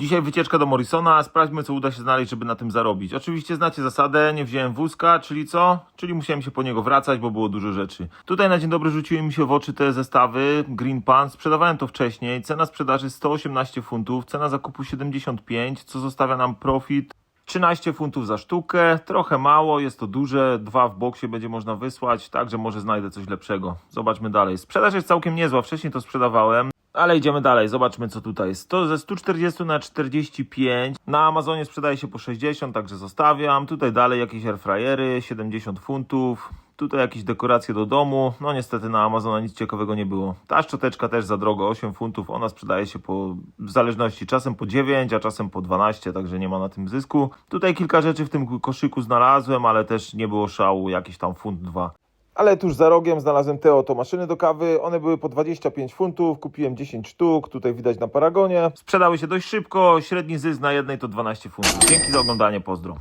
Dzisiaj wycieczka do Morrisona, sprawdźmy co uda się znaleźć, żeby na tym zarobić. Oczywiście znacie zasadę, nie wziąłem wózka, czyli co? Czyli musiałem się po niego wracać, bo było dużo rzeczy. Tutaj na dzień dobry rzuciły mi się w oczy te zestawy Green Pan, sprzedawałem to wcześniej, cena sprzedaży 118 funtów, cena zakupu 75, co zostawia nam profit 13 funtów za sztukę, trochę mało, jest to duże, dwa w boksie będzie można wysłać, także może znajdę coś lepszego. Zobaczmy dalej. Sprzedaż jest całkiem niezła, wcześniej to sprzedawałem. Ale idziemy dalej, zobaczmy co tutaj jest. To ze 140 na 45. Na Amazonie sprzedaje się po 60, także zostawiam. Tutaj dalej jakieś airfryery, 70 funtów. Tutaj jakieś dekoracje do domu. No niestety na Amazona nic ciekawego nie było. Ta szczoteczka też za drogo, 8 funtów. Ona sprzedaje się po, w zależności czasem po 9, a czasem po 12, także nie ma na tym zysku. Tutaj kilka rzeczy w tym koszyku znalazłem, ale też nie było szału, jakiś tam funt, dwa. Ale tuż za rogiem znalazłem te oto maszyny do kawy. One były po 25 funtów, kupiłem 10 sztuk, tutaj widać na paragonie. Sprzedały się dość szybko, średni zysk na jednej to 12 funtów. Dzięki za oglądanie, pozdro.